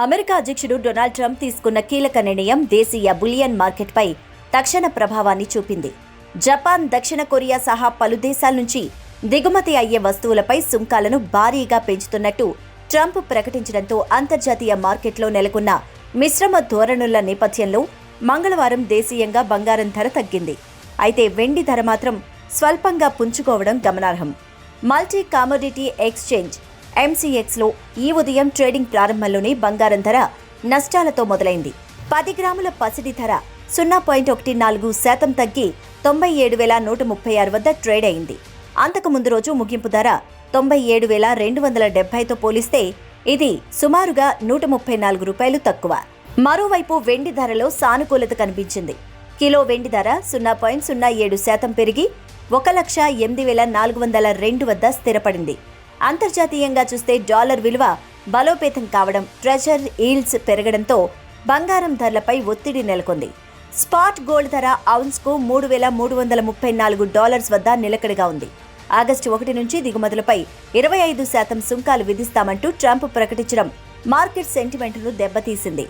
America అధ్యక్షుడు Donald Trump తీసుకున్న కీలక నిర్ణయం దేశీయ బులియన్ మార్కెట్పై తక్షణ ప్రభావాన్ని చూపింది. జపాన్ దక్షిణ కొరియా సహా పలు దేశాల నుంచి దిగుమతి అయ్యే వస్తువులపై సుంకాలను భారీగా పెంచుతున్నట్టు ట్రంప్ ప్రకటించడంతో అంతర్జాతీయ మార్కెట్లో నెలకొన్న మిశ్రమ ధోరణుల నేపథ్యంలో మంగళవారం దేశీయంగా బంగారం ధర తగ్గింది. అయితే వెండి ధర మాత్రం స్వల్పంగా పుంజుకోవడం గమనార్హం. మల్టీ కామోడిటీ ఎక్స్చేంజ్ ఎంసీఎక్స్లో ఈ ఉదయం ట్రేడింగ్ ప్రారంభంలోనే బంగారం ధర నష్టాలతో మొదలైంది. పది గ్రాముల పసిడి ధర సున్నా పాయింట్ ఒకటి నాలుగు శాతం తగ్గి తొంభై ఏడు వేల నూట ముప్పై ఆరు వద్ద ట్రేడ్ అయింది. అంతకు ముందు రోజు ముగింపు ధర తొంభై ఏడు వేల రెండు వందల డెబ్బైతో పోలిస్తే ఇది సుమారుగా నూట ముప్పై నాలుగు రూపాయలు తక్కువ. మరోవైపు వెండి ధరలో సానుకూలత కనిపించింది. కిలో వెండి ధర సున్నా పాయింట్ సున్నా ఏడు శాతం పెరిగి ఒక లక్ష ఎనిమిది వేల నాలుగు వందల రెండు వద్ద స్థిరపడింది. అంతర్జాతీయంగా చూస్తే డాలర్ విలువ బలోపేతం కావడం ట్రెజర్ ఈల్డ్స్ పెరగడంతో బంగారం ధరలపై ఒత్తిడి నెలకొంది. స్పాట్ గోల్డ్ ధర ఔన్స్కు మూడు వేల మూడు వందల ముప్పై నాలుగు డాలర్స్ వద్ద నిలకడగా ఉంది. ఆగస్టు ఒకటి నుంచి దిగుమతులపై ఇరవై ఐదు శాతం సుంకాలు విధిస్తామంటూ ట్రంప్ ప్రకటించడం మార్కెట్ సెంటిమెంట్ను దెబ్బతీసింది.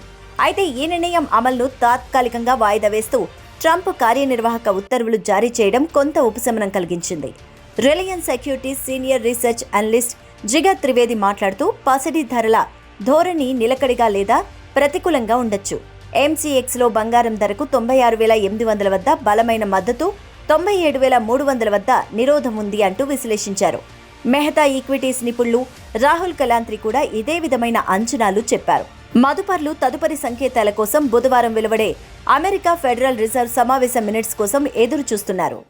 అయితే ఈ నిర్ణయం అమలును తాత్కాలికంగా వాయిదా వేస్తూ ట్రంప్ కార్యనిర్వాహక ఉత్తర్వులు జారీ చేయడం కొంత ఉపశమనం కలిగించింది. Reliance Securities senior research analyst Jigar Trivedi మాట్లాడుతూ పసిడి ధరల ధోరణి నిలకడిగా లేదా ప్రతికూలంగా ఉండొచ్చు. ఎంసీఎక్స్లో బంగారం ధరకు తొంభై ఆరు వేల ఎనిమిది వందల వద్ద బలమైన మద్దతు తొంభై ఏడు వేల మూడు వందల వద్ద నిరోధం ఉంది అంటూ విశ్లేషించారు. మెహతా ఈక్విటీస్ నిపుణులు రాహుల్ కలాంత్రి కూడా ఇదే విధమైన అంచనాలు చెప్పారు. మదుపర్లు తదుపరి సంకేతాల కోసం బుధవారం వెలువడే అమెరికా ఫెడరల్ రిజర్వ్ సమావేశ మినిట్స్ కోసం ఎదురు చూస్తున్నారు